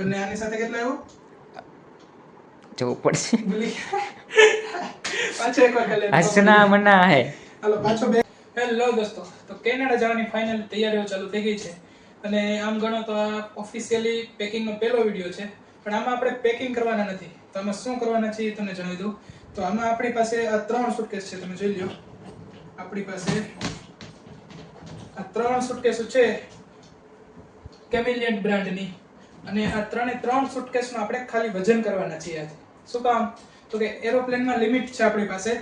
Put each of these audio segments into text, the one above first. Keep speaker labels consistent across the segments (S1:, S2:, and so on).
S1: અને આની સાથે કેટલો આવ્યો
S2: જોવું પડશે
S1: પાછો એકવાર ખાલી
S2: હસના મના હે
S1: હાલો પાછો બે હેલો દોસ્તો તો કેનેડા જવાની ફાઇનલ તૈયારીઓ ચાલુ થઈ ગઈ છે અને આમ ગણો તો આ ઓફિશિયલી પેકિંગનો પહેલો વીડિયો છે પણ આમાં આપણે પેકિંગ કરવાના નથી તો આમાં શું કરવાના છે એ તમને જણાવી દઉં તો આમાં આપણી પાસે આ ત્રણ સુટકેસ છે તમે જોઈ લો આપણી પાસે આ ત્રણ સુટકેસો છે કેમિલિયન બ્રાન્ડની અને આ ત્રણે ત્રણ સુટકેસમાં આપણે ખાલી વજન કરવાના છીએ આજે. શું કામ? તો કે એરોપ્લેનમાં લિમિટ છે આપણી પાસે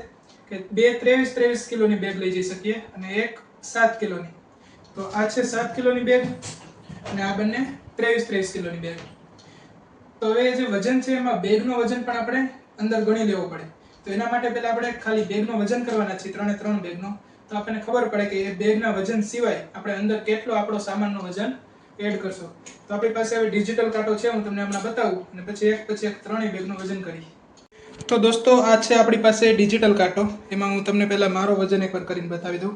S1: કે બે ત્રેવીસ ત્રેવીસ કિલોની બેગ લઈ જઈ શકીએ અને એક સાત કિલોની. તો આ છે સાત કિલોની બેગ અને આ બંને ત્રેવીસ ત્રેવીસ કિલોની બેગ તો હવે જે વજન છે એમાં બેગનો વજન પણ આપણે અંદર ગણી લેવો પડે. તો એના માટે પહેલા આપણે ખાલી બેગનો વજન કરવાના છીએ, ત્રણે ત્રણ બેગનો તો આપણને ખબર પડે કે એ બેગના વજન સિવાય આપણે અંદર કેટલો આપણો સામાનનો વજન એડ કરશો. તો આપણી પાસે હવે ડિજિટલ કાંટો છે હું તમને હમણાં બતાવું. અને પછી એક પછી એક ત્રણેય બેગનું વજન કરી. તો દોસ્તો આ છે આપણી પાસે ડિજિટલ કાંટો. એમાં હું તમને પહેલાં મારો વજન એકવાર કરીને બતાવી દઉં.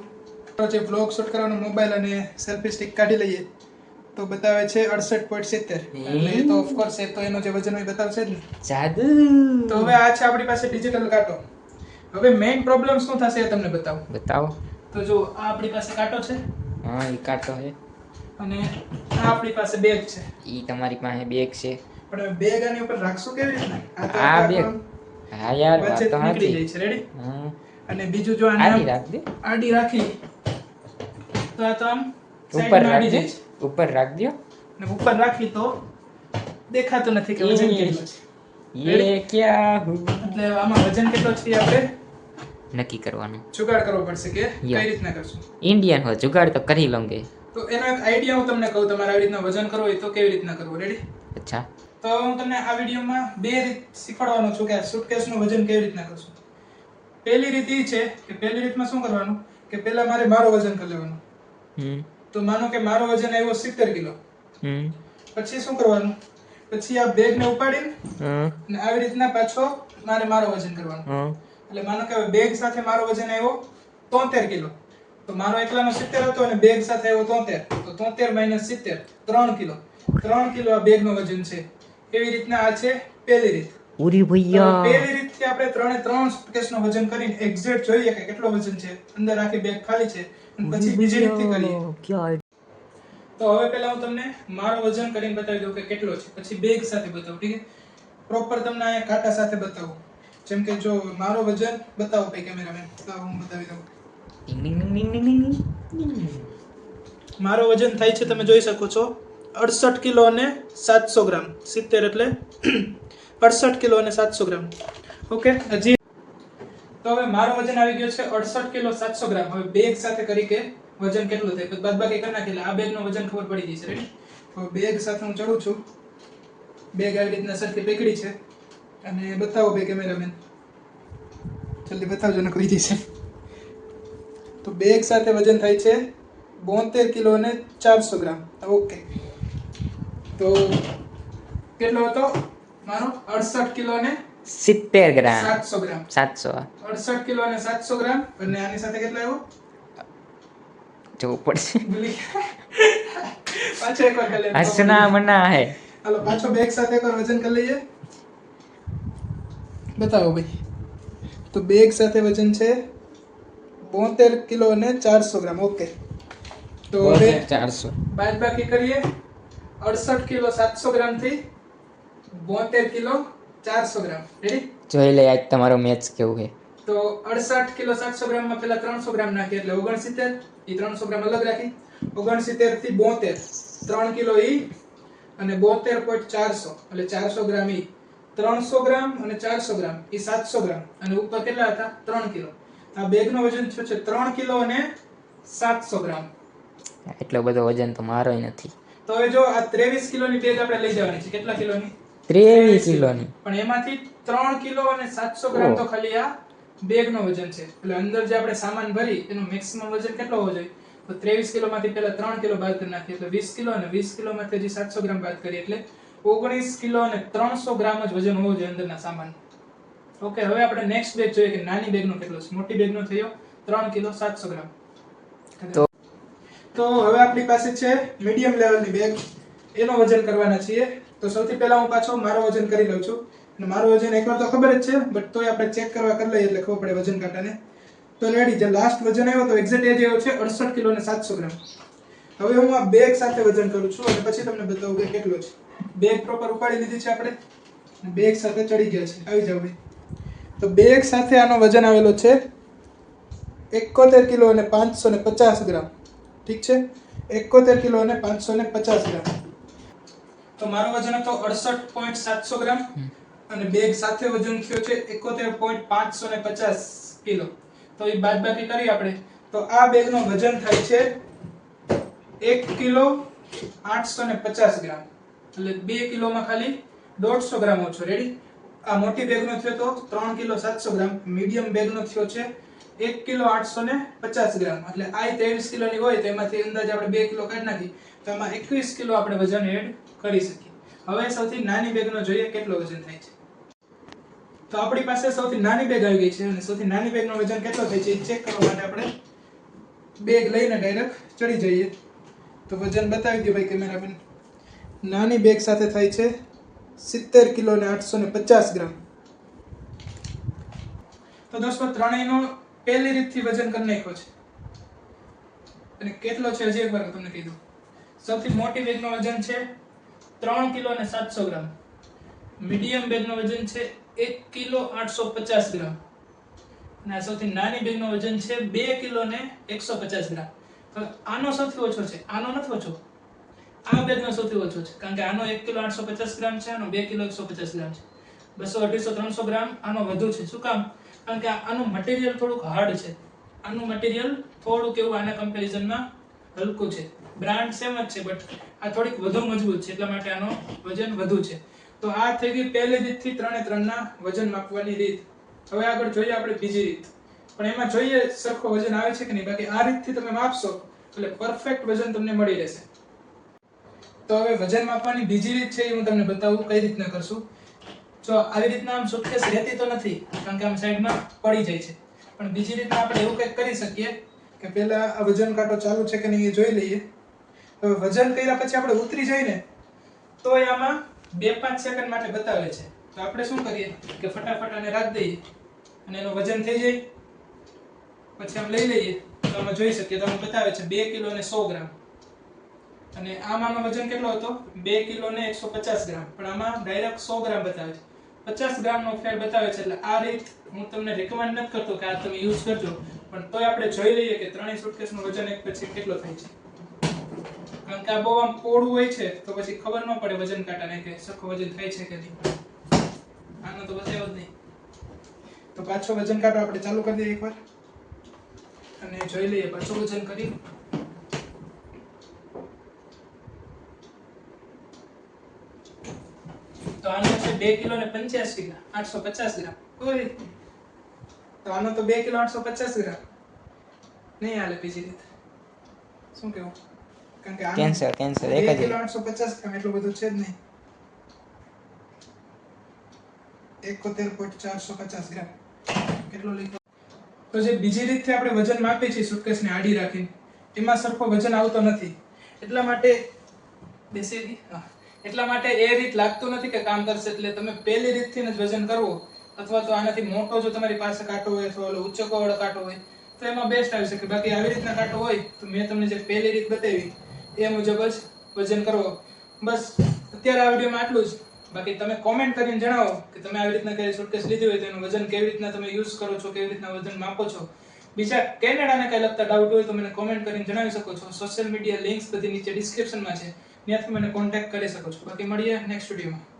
S1: તો જે બ્લોગ શૂટ કરવાનો મોબાઈલ અને સેલ્ફી સ્ટિક કાઢી લઈએ તો બતાવે છે અડસઠ પોઈન્ટ સિત્તેર. એટલે તો ઓફકોર્સ એ તો એનો જે વજન હોય એ બતાવશે જ ને.
S2: જાદુ!
S1: તો હવે આ છે આપણી પાસે ડિજિટલ કાંટો. હવે મેઇન પ્રોબ્લેમ શું થશે એ તમને બતાવું.
S2: બતાવો.
S1: તો જો આ આપણી પાસે કાંટો છે.
S2: હા એ કાંટો હે
S1: અને આ આપણી પાસે બેગ છે.
S2: ઈ તમારી પાસે બેગ છે.
S1: પણ બેગ આની ઉપર રાખશું કેવી રીતે?
S2: આ બેગ. હા યાર વાત તો
S1: નીકળી જાય છે. રેડી અને બીજું જો આને
S2: આડી રાખ દે
S1: આડી રાખી. તો આ તો આમ
S2: ઉપર રાખ દે ઉપર રાખ દો
S1: અને ઉપર રાખી તો દેખાતું નથી કે વજન કેટલું છે.
S2: એ ક્યાં
S1: એટલે આમાં વજન કેટલો છે આપણે
S2: નક્કી કરવાનું.
S1: જુગાડ કરવો પડશે કે કઈ રીતના કરશું?
S2: ઇન્ડિયન હો જુગાડ તો કરી લોંગે
S1: તો એનો એક આઈડિયા હું તમને કહું તમારે આવી રીતના વજન કરવું હોય તો કેવી રીતના કરવું? રેડી
S2: અચ્છા.
S1: તો હું તમને આ વિડીયોમાં બે રીત શીખવાડવાનો છું કે આ સુટકેસનું વજન કેવી રીતના કરશું. પહેલી રીત એ છે કે પહેલી રીતમાં શું કરવાનું? કે પહેલા મારે મારો વજન કરી લેવાનું. તો માનો કે મારો વજન આવ્યો સિત્તેર કિલો.
S2: હમ.
S1: પછી શું કરવાનું? પછી આ બેગને ઉપાડીને
S2: હમ
S1: અને આવી રીતના પાછો મારે મારો વજન કરવાનું. એટલે માનો કે બેગ સાથે મારો વજન આવ્યો તોતેર કિલો. તો મારો એકલાનો સિત્તેર હતો અને બેગ સાથે આવ્યો તોતેર. તો તોતેર માઇનસ સિત્તેર ત્રણ કિલો. ત્રણ કિલો આ બેગનો વજન છે. એવી રીતના આ છે? પહેલી રીત.
S2: ઉરી
S1: તો
S2: ભૈયા
S1: પહેલી રીતથી આપણે ત્રણે ત્રણ સુટકેસનો વજન કરીને એક્ઝેક્ટ જોઈએ કે કેટલો વજન છે. અંદર આખી બેગ ખાલી છે. અને પછી બીજી રીતથી કરીએ. તો હવે પહેલા હું તમને મારો વજન કરીને બતાવી દઉં કે કેટલો છે. પછી બેગ સાથે બતાવું ઠીક છે? પ્રોપર તમને અહીંયા કાંટા સાથે બતાવું. જેમ કે જો મારો વજન બતાવો ભાઈ કેમેરામેન તો હું બતાવી દઉં. મારો વજન થાય છે તમે જોઈ શકો છો. અડસઠ કિલો અને સાતસો ગ્રામ. સિત્તેર એટલે અડસઠ કિલો અને સાતસો ગ્રામ. ઓકે હજી. તો હવે મારો વજન આવી ગયો છે અડસઠ કિલો સાતસો ગ્રામ. હવે બેગ સાથે કરી કે વજન કેટલું થાય? બાદ બાકી કરી નાખી એટલે આ બેગનું વજન ખબર પડી જશે રેડી હવે બેગ સાથે હું ચડું છું. બેગ આવી રીતના સરખી પેકડી છે. અને બતાવો બે કેમેરામેન. જલ્દી બતાવજો ને કોઈ જશે તો બે એક સાથે વજન થાય છે બોતેર કિલો અને ચારસો ગ્રામ. ઓકે. તો કેટલો હતો? મારો અડસઠ કિલો અને
S2: સિત્તેર ગ્રામ.
S1: સાતસો ગ્રામ.
S2: સાતસો.
S1: અડસઠ કિલો અને સાતસો ગ્રામ. અને આની સાથે કેટલો આવ્યો?
S2: જોવું પડશે.
S1: પાછો એકવાર ખાલી
S2: હસના મના હે.
S1: હાલો પાછો બેગ સાથે એકવાર વજન કરી લઈએ. બતાવો ભાઈ. તો બેગ સાથે વજન છે બોતેર કિલો અને ચારસો ગ્રામ. ઓકે તો હવે
S2: ચારસો.
S1: બાદ બાકી કરીએ. અડસઠ કિલો સાતસો ગ્રામથી બોતેર કિલો ચારસો ગ્રામ. રેડી
S2: જોઈ લે આજ તમારો મેચ કેવું છે?
S1: તો અડસઠ કિલો સાતસો ગ્રામમાં પેલા ત્રણસો ગ્રામ નાખીએ એટલે ઓગણસિત્તેર. એ ત્રણસો ગ્રામ અલગ રાખી. ઓગણસિત્તેરથી બોતેર. ત્રણ કિલો ઈ અને બોતેર પોઈન્ટ ચારસો. એટલે ચારસો ગ્રામ ઈ. ત્રણસો ગ્રામ અને ચારસો ગ્રામ. એ સાતસો ગ્રામ. અને ઉપર કેટલા હતા? ત્રણ કિલો. આ બેગનો વજન થયો છે ત્રણ કિલો અને સાતસો ગ્રામ.
S2: એટલો બધો વજન તો મારો નથી.
S1: તો હવે જો આ ત્રેવીસ કિલોની બેગ આપણે લઈ જવાની છે. કેટલા કિલોની?
S2: ત્રેવીસ કિલોની.
S1: પણ એમાંથી ત્રણ કિલો અને સાતસો ગ્રામ તો ખાલી આ બેગનું વજન છે. એટલે અંદર જે આપણે સામાન ભરી એનું મેક્સિમમ વજન કેટલો હોવો જોઈએ? તો ત્રેવીસ કિલો માંથી પેલા ત્રણ કિલો બાદ કરી નાખીએ. એટલે વીસ કિલો અને વીસ કિલો માંથી હજી સાતસો ગ્રામ બાદ કરીએ. એટલે ઓગણીસ કિલો અને ત્રણસો ગ્રામ જ વજન હોવું જોઈએ અંદરના સામાન ઓકે હવે આપણે નેક્સ્ટ બેગ જોઈએ કે નાની બેગનો કેટલો છે? મોટી બેગનો થયો ત્રણ કિલો સાતસો ગ્રામ.
S2: તો-
S1: તો હવે આપણી પાસે છે મીડિયમ લેવલની બેગ એનો વજન કરવાના છીએ. તો સૌથી પહેલા હું પાછો મારો વજન કરી લઉં છું. અને મારું વજન એકવાર તો ખબર જ છે બટ તોય આપણે ચેક કરવા કરી લઈએ એટલે ખબર પડે વજન કાંટાને. તો રેડી જે લાસ્ટ વજન આવ્યો તો એક્ઝેક્ટ એજ જેવો છે અડસઠ કિલો ને સાતસો ગ્રામ. હવે હું આ બેગ સાથે વજન કરું છું અને પછી તમને બતાવું કે કેટલો છે. બેગ પ્રોપર ઉપાડી લીધી છે આપણે. બેગ સાથે ચડી ગયા છે. આવી જાવ ભાઈ. તો બેગ સાથે આનો વજન આવેલો છે એકોતેર કિલો અને પાંચસો ને પચાસ ગ્રામ. ઠીક છે? એકોતેર કિલો અને પાંચસો ને પચાસ ગ્રામ. તો મારો વજન હતો અડસઠ પોઈન્ટ સાતસો ગ્રામ અને બેગ સાથે વજન થયો છે એકોતેર પોઈન્ટ પાંચસો ને પચાસ કિલો. તો એ બાદ બાકી કરીએ આપણે. તો આ બેગનો વજન થાય છે એક કિલો આઠસો ને પચાસ ગ્રામ. એટલે બે કિલોમાં ખાલી દોઢસો ગ્રામ ઓછો. રેડી આ મોટી બેગનો થયો તો ત્રણ કિલો સાતસો ગ્રામ, મીડિયમ બેગનો થયો છે એક કિલો આઠસો ને પચાસ ગ્રામ. એટલે આ ત્રેવીસ કિલોની હોય તો એમાંથી અંદાજે આપણે બે કિલો કાઢી નાખી, તો એમાં એકવીસ કિલો આપણે વજન એડ કરી શકીએ. હવે સૌથી નાની બેગનો જોઈએ કેટલો વજન થાય છે. તો આપણી પાસે સૌથી નાની બેગ આવી ગઈ છે અને સૌથી નાની બેગનો વજન કેટલો થાય છે એ ચેક કરવા માટે આપણે બેગ લઈને ડાયરેક્ટ ચડી જઈએ. તો વજન બતાવી દો ભાઈ કેમેરામેન નાની બેગ સાથે થાય છે સિત્તેર કિલો ને આઠસો ને પચાસ ગ્રામ. તો દોસ્તો, ત્રણેયનો પહેલી રીતથી વજન કરી નાખ્યો છે. અને કેટલો છે હજી એકવાર તમને કીધું સૌથી મોટી બેગનો વજન છે ત્રણ કિલો ને સાતસો ગ્રામ. મીડિયમ બેગનો વજન છે એક કિલો આઠસો પચાસ ગ્રામ. અને આ સૌથી નાની બેગનો વજન છે બે કિલો ને એકસો પચાસ ગ્રામ. આનો સૌથી ઓછો છે? આનો નથી ઓછો. આ બેગનો સૌથી ઓછો છે. કારણ કે આનો એક કિલો આઠસો પચાસ ગ્રામ છે, આનો બે કિલો એકસો પચાસ ગ્રામ છે. બસો અઢીસો, ત્રણસો ગ્રામ, આનો વધુ છે. શું કામ? કારણ કે આનું મટીરિયલ થોડુંક હાર્ડ છે. આનું મટીરિયલ થોડુંક એવું આના કમ્પેરિઝનમાં હલકું છે. બ્રાન્ડ સેમ જ છે બટ આ થોડીક વધુ મજબૂત છે. એટલા માટે આનો વજન વધુ છે. તો આ થઈ ગઈ પહેલી રીતથી ત્રણે ત્રણના વજન માપવાની રીત. હવે આગળ જોઈએ આપણે બીજી રીત. પણ એમાં જોઈએ સરખો વજન આવે છે કે નહીં? બાકી આ રીતથી તમે માપશો, એટલે પરફેક્ટ વજન તમને મળી રહેશે. તો હવે વજન માપવાની બીજી રીત છે એ હું તમને બતાવું કઈ રીતના કરશું. જો આવી રીતના આમ સુટકેસ રહેતી તો નથી, કારણ કે આમ સાઈડમાં પડી જાય છે. પણ બીજી રીતના આપણે એવું કંઈક કરી શકીએ કે પહેલાં આ વજન કાંટો ચાલુ છે કે નહીં એ જોઈ લઈએ. હવે વજન કર્યા પછી આપણે ઉતરી જાય ને તો એ આમાં બે પાંચ સેકન્ડ માટે બતાવે છે. તો આપણે શું કરીએ કે ફટાફટ આને રાખી દઈએ અને એનું વજન થઈ જાય. પછી આમ લઈ લઈએ, તો આમાં જોઈ શકીએ તો આમાં બતાવે છે બે કિલો અને સો ગ્રામ. અને આમાંનો વજન કેટલો હતો? બે કિલો ને એકસો પચાસ ગ્રામ. પણ આમાં ડાયરેક્ટ સો ગ્રામ બતાવે છે. પચાસ ગ્રામનો ફેર બતાવે છે એટલે આ રીત હું તમને રેકમેન્ડ નથી કરતો કે આ તમે યુઝ કરજો. પણ તોય આપણે જોઈ લઈએ કે ત્રણેય સૂટકેસનું વજન એક પછી કેટલો થાય છે. કારણ કે આ બહુ આમ પોળું હોય છે, તો પછી ખબર ન પડે વજન કાંટાને કે સરખું વજન થાય છે કે નહીં. આનો તો બતાવ્યો જ નહીં. તો પાછો વજન કાંટો આપણે ચાલુ કરી દઈએ એકવાર. અને જોઈ લઈએ પાછો વજન કરી તો આનો છે બે કિલો ને પંચ્યાસી ગ્રામ આઠસો પચાસ ગ્રામ. કોઈ રીત તો આનો તો બે કિલો આઠસો પચાસ ગ્રામ. નહીં હાલે બીજી રીતે. શું કેવું? કારણ કે
S2: કેન્સર કેન્સર એક જ
S1: કિલો આઠસો પચાસ ગ્રામ એટલું બધું છે જ નહીં. એકોતેર પોઈન્ટ ચારસો પચાસ ગ્રામ. કેટલું લખ્યું તો જે બીજી રીતથી આપણે વજન માપીએ છીએ સુટકેસને આડી રાખીને એમાં સરખો વજન આવતો નથી. એટલા માટે બેસી હા. એટલા માટે એ રીત લાગતું નથી કે કામ કરશે એટલે તમે પહેલી રીતથી જ વજન કરવો. અથવા તો આનાથી મોટો જો તમારી પાસે કાંટો હોય અથવા ઓલો ઉચ્ચકો વાળો કાંટો હોય, તો એમાં બેસ્ટ આવી શકે. બાકી આવી રીતના કાંટો હોય, તો મેં તમને જે પહેલી રીત બતાવી, એ મુજબ જ વજન કરવો. બસ, અત્યારે આ વિડીયોમાં આટલું જ. બાકી તમે કોમેન્ટ કરીને જણાવો કે તમે આવી રીતના કઈ સુટકેસ લીધી હોય તો એનું વજન કેવી રીતના તમે યુઝ કરો છો, કેવી રીતના વજન માપો છો. બીજા કેનેડાને કઈ લગતા ડાઉટ હોય તો મને કોમેન્ટ કરીને જણાવી શકો છો. સોશિયલ મીડિયા લિંક્સ બધી નીચે ડિસ્ક્રિપ્શનમાં છે. ત્યાંથી મને કોન્ટેક્ટ કરી શકો છો. બાકી મળીએ નેક્સ્ટ વિડીયોમાં